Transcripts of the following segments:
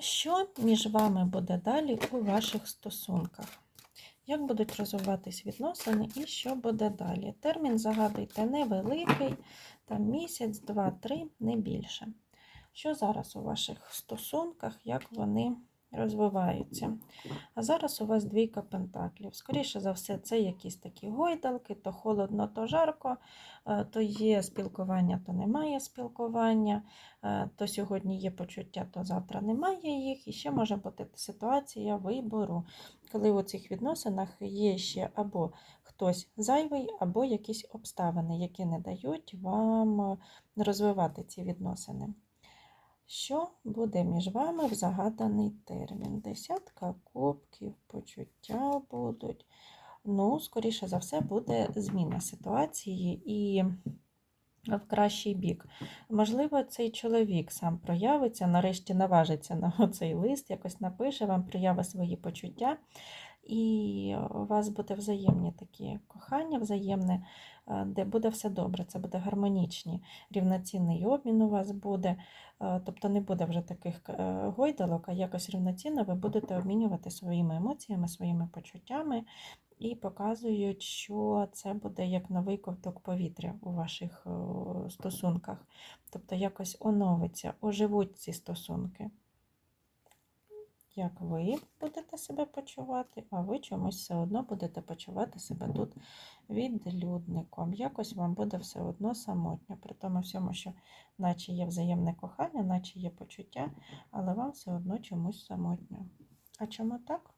Що між вами буде далі у ваших стосунках? Як будуть розвиватись відносини і що буде далі? Термін загадуйте невеликий, там місяць, два, три, не більше. Що зараз у ваших стосунках, як вони розвиваються? А зараз у вас двійка пентаклів. Скоріше за все, це якісь такі гойдалки, то холодно, то жарко, е, то є спілкування, то немає спілкування, е, то сьогодні є почуття, то завтра немає їх. І ще може бути ситуація вибору, коли у цих відносинах є ще або хтось зайвий, або якісь обставини, які не дають вам розвивати ці відносини. Що буде між вами в загаданий термін? Десятка кубків, почуття будуть. Ну, скоріше за все, буде зміна ситуації і в кращий бік. Можливо, цей чоловік сам проявиться, нарешті наважиться на цей лист, якось напише, вам проявить свої почуття. І у вас буде взаємні такі кохання, взаємне, е, де буде все добре, це буде гармонічні, рівноцінний обмін у вас буде. Е, Тобто не буде вже таких е, гойдалок, а якось рівноцінно ви будете обмінювати своїми емоціями, своїми почуттями і показують, що це буде як новий ковток повітря у ваших е, стосунках. Тобто якось оновиться, оживуть ці стосунки. Як ви будете себе почувати, а ви чомусь все одно будете почувати себе тут відлюдником. Якось вам буде все одно самотньо, при тому всьому, що наче є взаємне кохання, наче є почуття, але вам все одно чомусь самотньо. А чому так?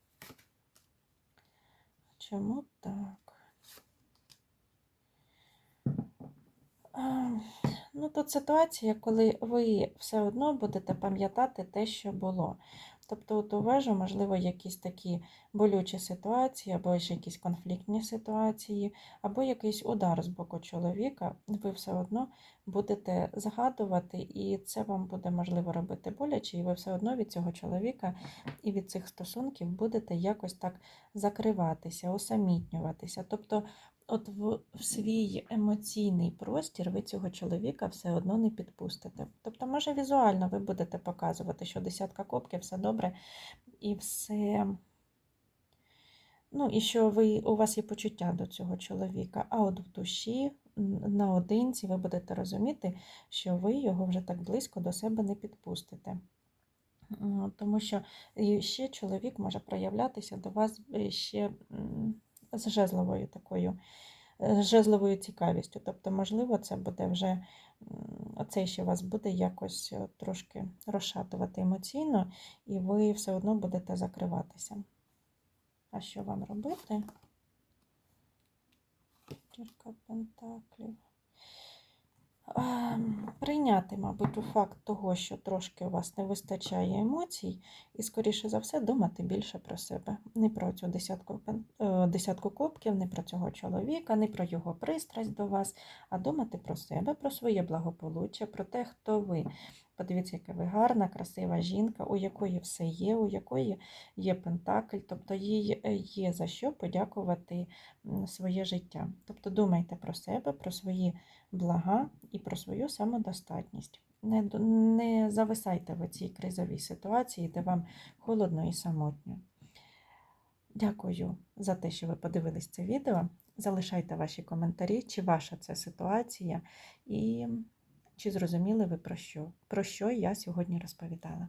Чому так? Ну, тут ситуація, коли ви все одно будете пам'ятати те, що було. Тобто, от у же, можливо, якісь такі болючі ситуації, або ще якісь конфліктні ситуації, або якийсь удар з боку чоловіка, ви все одно будете згадувати, і це вам буде можливо робити боляче, і ви все одно від цього чоловіка і від цих стосунків будете якось так закриватися, усамітнюватися. Тобто, от в, свій емоційний простір ви цього чоловіка все одно не підпустите. Тобто, може, візуально ви будете показувати, що десятка копків, все добре, і все. Ну, і що ви, у вас є почуття до цього чоловіка, а от в душі, наодинці, ви будете розуміти, що ви його вже так близько до себе не підпустите. Тому що ще чоловік може проявлятися до вас е, ще з жезловою такою, е, з жезловою цікавістю. Тобто, можливо, це буде вже оцей ще вас буде якось е, трошки розшатувати емоційно, і ви все одно будете закриватися. А що вам робити? Кілька пентаклів. Ем, Прийняти, мабуть, у факт того, що трошки у вас не вистачає емоцій, і, скоріше за все, думати більше про себе. Не про цю десятку, е, десятку кубків, не про цього чоловіка, не про його пристрасть до вас, а думати про себе, про своє благополуччя, про те, хто ви. Подивіться, яка ви гарна, красива жінка, у якої все є, у якої є пентакль, тобто їй е, є за що подякувати своє життя. Тобто думайте про себе, про свої блага і про свою самодостатність. Не, не зависайте в цій кризовій ситуації, де вам холодно і самотньо. Дякую за те, що ви подивились це відео. Залишайте ваші коментарі, чи ваша це ситуація, і чи зрозуміли ви про що, про що я сьогодні розповідала.